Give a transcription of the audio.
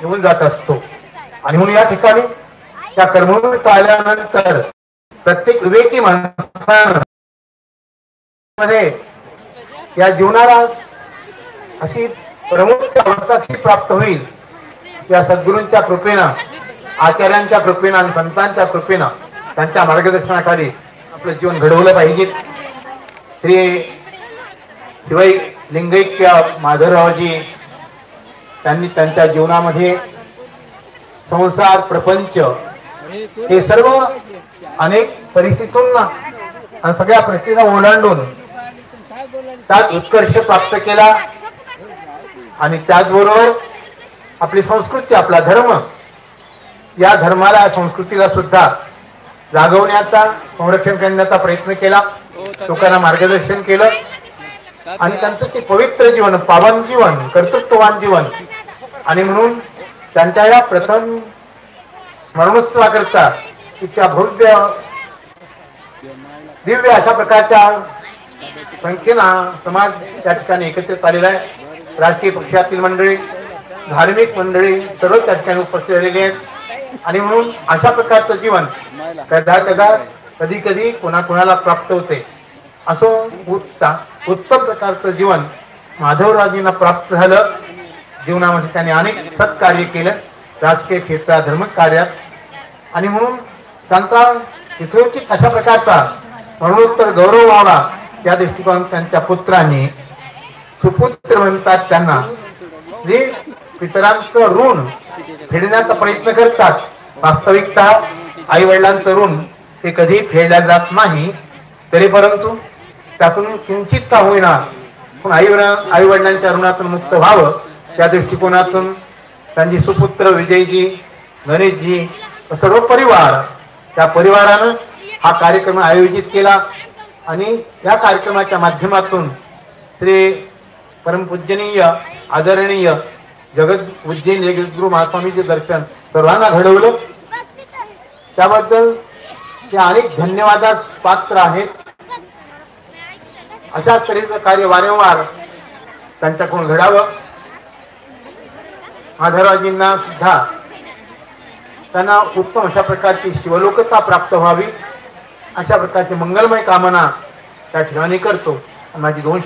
घेऊन जात असतो. आणि म्हणून या ठिकाणी त्या कर्मभूमीत आल्यानंतर प्रत्येक विवेकी माणसामध्ये या जीवनाला अशी प्रमुख अवस्था कशी प्राप्त होईल. या सद्गुरूंच्या कृपेनं आचार्यांच्या कृपेनं आणि संतांच्या कृपेनं त्यांच्या मार्गदर्शनाखाली आपलं जीवन घडवलं पाहिजे. श्री शिवाई लिंगैक्य माधवरावजी त्यांनी त्यांच्या जीवनामध्ये संसार प्रपंच हे सर्व अनेक परिस्थितून आणि सगळ्या परिस्थितीला ओलांडून त्यात उत्कर्ष प्राप्त केला. आणि त्याचबरोबर आपली संस्कृती आपला धर्म या धर्माला संस्कृतीला सुद्धा जागवण्याचा संरक्षण करण्याचा प्रयत्न केला. लोकांना मार्गदर्शन केलं. आणि त्यांचं ते पवित्र जीवन पावन जीवन कर्तृत्ववान जीवन आणि म्हणून त्यांच्या या प्रथम स्मरणोत्सवाकरता इतक्या भव्य दिव्य अशा प्रकारच्या संख्येनं समाज त्या ठिकाणी एकत्रित आलेला आहे. राजकीय पक्षातील मंडळी धार्मिक मंडळी सर्व त्या ठिकाणी उपस्थित झालेली आहेत. आणि म्हणून अशा प्रकारचं जीवन कदा कदा कधी कधी कोणाकोणाला प्राप्त होते असं उत्तम प्रकारचं जीवन माधवराजींना प्राप्त झालं. जीवनामध्ये त्यांनी अनेक सत्कार्य केलं. राजकीय क्षेत्रात धर्मकार्यात आणि म्हणून त्यांचा यथोचित अशा प्रकारचा मरणोत्तर गौरव व्हावा या दृष्टिकोन त्यांच्या पुत्रांनी सुपुत्र म्हणतात त्यांना. जे पितरांचं ऋण फेडण्याचा प्रयत्न करतात. वास्तविकता आई वडिलांचं ऋण ते कधी फेडल्या जात नाही. तरी परंतु त्यातून किंचित का होईना. पण आई आई वडिलांच्या ऋणातून मुक्त व्हावं. त्या दृष्टिकोनातून त्यांची सुपुत्र विजयजी गणेशजी सर्व परिवार त्या परिवारानं हा कार्यक्रम आयोजित केला आणि या कार्यक्रमाच्या माध्यमातून श्री परमपूजनीय आदरणीय जगत उज्जैन जगद्गुरु महास्वामीचे दर्शन सर्वांना घडवलं. त्याबद्दल ते अनेक धन्यवादास पात्र आहेत. अशाच तऱ्हेचं कार्य वारंवार त्यांच्याकडून घडावं. माधवराजींना सुद्धा त्यांना उत्तम अशा प्रकारची शिवलोकता प्राप्त व्हावी. अशा प्रकारची मंगलमय कामना त्या ठिकाणी करतो. माझी दोन